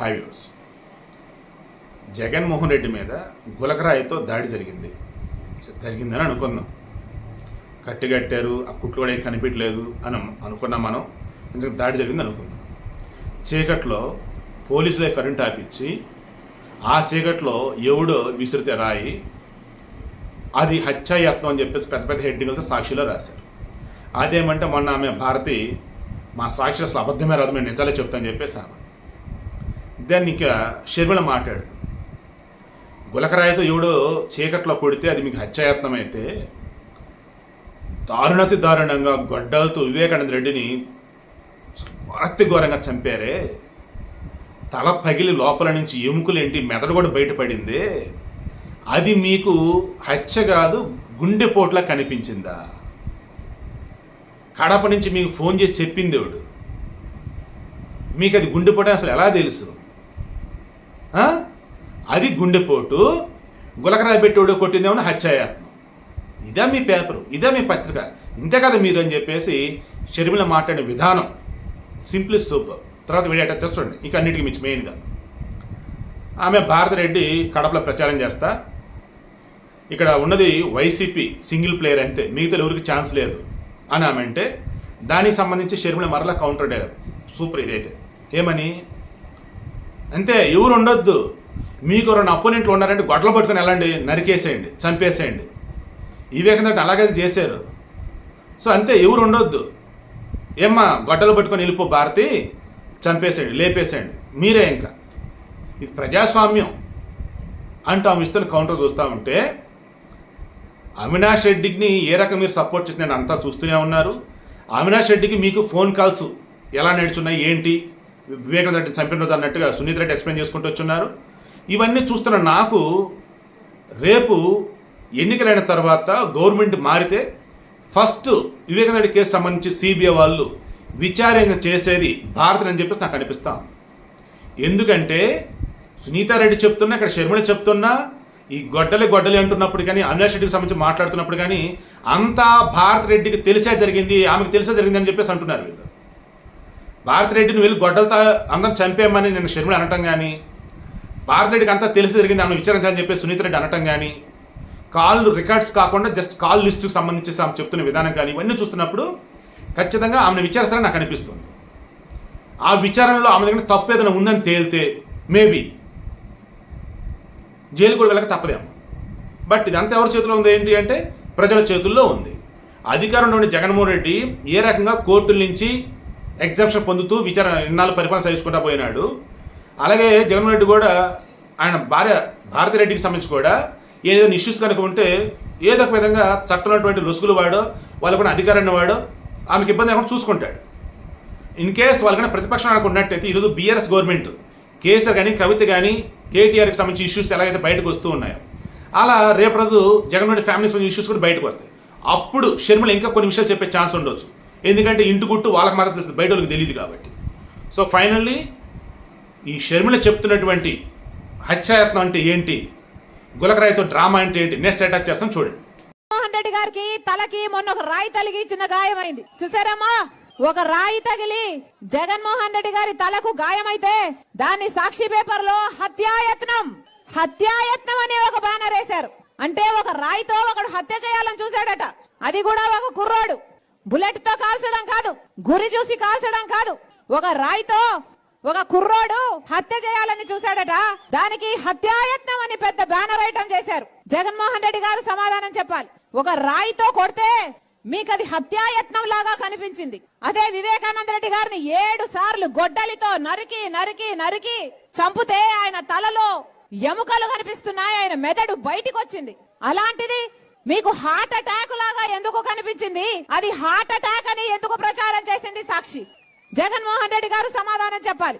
Hi views Jaganmohan Reddy మీద గులకరాయితో దాడి జరిగింది. జరిగిందని అనుకుందాం. కట్టిగట్టారు ఆ కుట్లు కూడా ఏం కనిపించలేదు అని అనుకున్నాం మనం ఎందుకంటే దాడి జరిగింది అనుకుందాం. చీకట్లో పోలీసులే కరెంట్ ఆపించి ఆ చీకట్లో ఎవడో విసిరితే రాయి అది హత్యాయత్నం అని చెప్పేసి పెద్ద పెద్ద హెడ్డింగ్లతో సాక్షిలో రాశారు. అదేమంటే మొన్న ఆమె భారతి మా సాక్షి అసలు అబద్ధమే రాదు మేము నిజాలే చెప్తామని చెప్పేసి ఆమె దాన్ని ఇంకా షర్మిల మాట్లాడు. గులకరాయితో ఎవడో చీకట్లో కొడితే అది మీకు హత్యాయత్నం అయితే దారుణతి దారుణంగా గొడ్డలతో వివేకానంద రెడ్డిని అతి ఘోరంగా చంపారే. తల పగిలి లోపల నుంచి ఎముకలేంటి మెదడు కూడా బయటపడింది. అది మీకు హత్య కాదు గుండెపోట్లా కనిపించిందా? కడప నుంచి మీకు ఫోన్ చేసి చెప్పింది మీకు అది గుండెపోట అసలు ఎలా తెలుసు? అది గుండెపోటు గులకరాయి పెట్టేవాడు కొట్టిందేమో హత్యాయత్నం. ఇదే మీ పేపరు ఇదే మీ పత్రిక. ఇంతే కదా మీరు అని చెప్పేసి షర్మిల మాట్లాడే విధానం. Simply super. తర్వాత వీడియో అటాచ్ చూడండి. ఇక అన్నిటికీ మించి మెయిన్గా. ఆమె భారతరెడ్డి కడపలో ప్రచారం చేస్తా. ఇక్కడ ఉన్నది వైసీపీ సింగిల్ ప్లేయర్ అంతే. మిగతా ఎవరికి ఛాన్స్ లేదు. అని ఆమె అంటే దానికి సంబంధించి షర్మిల మరలా కౌంటర్ డైలాగ్. సూపర్ ఇదైతే. ఏమని? అంతే ఎవరు ఉండొద్దు. మీకు రెండు అపోనెంట్లు ఉన్నారంటే గొడ్డలు పట్టుకొని వెళ్ళండి నరికేసేయండి చంపేసేయండి. వివేకానంద అలాగే చేశారు. సో అంతే ఎవరు ఉండొద్దు. ఏమ్మా గొడ్డలు పట్టుకొని వెళ్ళిపో భారతి చంపేసేయండి లేపేసేయండి. మీరే ఇంకా. ఇది ప్రజాస్వామ్యం. అంటూ ఆమె ఇస్తున్న కౌంటర్ చూస్తూ ఉంటే అవినాష్ రెడ్డిని ఏ రకం మీరు సపోర్ట్ చేసి నేను అంతా చూస్తూనే ఉన్నారు. అవినాష్ రెడ్డికి మీకు ఫోన్ కాల్స్ ఎలా నడుచున్నాయి ఏంటి? వివేకానంద రెడ్డి చంపిన రోజు అన్నట్టుగా సునీత రెడ్డి ఎక్స్ప్లెయిన్ చేసుకుంటూ వచ్చున్నారు. ఇవన్నీ చూస్తున్న నాకు రేపు ఎన్నికలైన తర్వాత గవర్నమెంట్ మారితే ఫస్ట్ వివేకానంద రెడ్డి కేసు సంబంధించి సిబిఐ వాళ్ళు విచారణ చేసేది భారత్ అని చెప్పేసి నాకు అనిపిస్తా ఎందుకంటే సునీతారెడ్డి చెప్తున్నా ఇక్కడ శర్మని చెప్తున్నా ఈ గొడ్డలి గొడ్డలి అంటున్నప్పుడు కానీ అవినాష్ రెడ్డికి సంబంధించి మాట్లాడుతున్నప్పుడు కానీ అంతా భారత్ రెడ్డికి తెలిసే జరిగింది ఆమెకు తెలిసే జరిగింది అని చెప్పేసి అంటున్నారు వీళ్ళు. భారత్ రెడ్డిని వెళ్ళి గొడ్డలతో అందరం చంపేయమని నేను షర్మిల అనటం కానీ భారతిరెడ్డికి అంతా తెలిసి జరిగింది ఆమె విచారించాలని చెప్పేసి సునీత రెడ్డి అనటం కానీ కాల్ రికార్డ్స్ కాకుండా జస్ట్ కాల్ లిస్టుకి సంబంధించి ఆమె చెప్తున్న విధానం కానీ ఇవన్నీ చూస్తున్నప్పుడు ఖచ్చితంగా ఆమెను విచారిస్తారని నాకు అనిపిస్తుంది. ఆ విచారణలో ఆమె దగ్గర తప్పు ఏదైనా ఉందని తేలితే మేబీ జైలు కూడా వెళ్ళక తప్పదేమో. బట్ ఇదంతా ఎవరి చేతిలో ఉంది ఏంటి అంటే ప్రజల చేతుల్లో ఉంది. అధికారంలో జగన్మోహన్ రెడ్డి ఏ రకంగా కోర్టుల నుంచి ఎగ్జాంప్షన్ పొందుతూ విచారణ ఇన్నాళ్ళు పరిపాలన సాగించుకుంటా పోయినాడు. అలాగే జగన్మోహన్ రెడ్డి కూడా ఆయన భార్య భారతిరెడ్డికి సంబంధించి కూడా ఏదైనా ఇష్యూస్ కనుక ఉంటే ఏదో ఒక విధంగా చట్టంలో ఉన్నటువంటి లొసుగులు వాడో వాళ్ళకున్న అధికారాన్ని వాడో ఆమెకి ఇబ్బంది లేకుండా చూసుకుంటాడు. ఇన్ కేస్ వాళ్ళకన్నా ప్రతిపక్షం అనుకున్నట్టయితే ఈరోజు బీఆర్ఎస్ గవర్నమెంట్ కేసీఆర్ కానీ కవిత కానీ కేటీఆర్కి సంబంధించి ఇష్యూస్ ఎలాగైతే బయటకు వస్తూ ఉన్నాయో అలా రేపు రోజు జగన్మోహన్ రెడ్డి ఫ్యామిలీస్ ఇష్యూస్ కూడా బయటకు వస్తాయి. అప్పుడు షర్మిల ఇంకా కొన్ని విషయాలు చెప్పే ఛాన్స్ ఉండొచ్చు. ఎందుకంటే ఇంటి గుట్టు వాళ్ళకి మాత్రం తెలుస్తుంది బయట వాళ్ళకి తెలియదు కాబట్టి. సో ఫైనల్లీ ఈ షర్మిల చెప్తున్నటువంటి హత్యాయత్నం అంటే ఏంటి? గులకరాయితో డ్రామా అంటే ఏంటి? నెక్స్ట్ అటాచ్ చేస్తాం చూడండి. మోహన్ రెడ్డి గారికి తలకి మొన్న ఒక రాయి తలిగి చిన్న గాయమైంది. చూసారమ్మా? ఒక రాయి తగిలి జగన్మోహన్ రెడ్డి గారి తలకు గాయమైతే దాన్ని సాక్షి పేపర్లో హత్యాయత్నం హత్యాయత్నం అనే ఒక బ్యానర్ వేశారు. అంటే ఒక రాయితో ఒకడు హత్య చేయాలని చూశాడట. అది కూడా ఒక కుర్రాడు. బుల్లెట్తో కాల్చడం కాదు గురి చూసి కాల్చడం కాదు. ఒక రాయితో ఒక కుర్రోడు హత్య చేయాలని చూశాడట. దానికి హత్యాయత్నం అని పెద్ద బ్యానర్ ఐటమ్ చేశారు. జగన్మోహన్ రెడ్డి గారు సమాధానం చెప్పాలి. ఒక రాయితో కొడితే మీకు అది హత్యాయత్నం లాగా కనిపించింది. అదే వివేకానంద రెడ్డి గారిని ఏడు సార్లు గొడ్డలితో నరికి నరికి నరికి చంపితే ఆయన తలలో ఎముకలు కనిపిస్తున్నాయి. ఆయన మెదడు బయటికి వచ్చింది అలాంటిది మీకు హార్ట్ అటాక్ లాగా ఎందుకు కనిపించింది? అది హార్ట్ అటాక్ అని ఎందుకు ప్రచారం చేసింది సాక్షి? జగన్మోహన్ రెడ్డి గారు సమాధానం చెప్పాలి.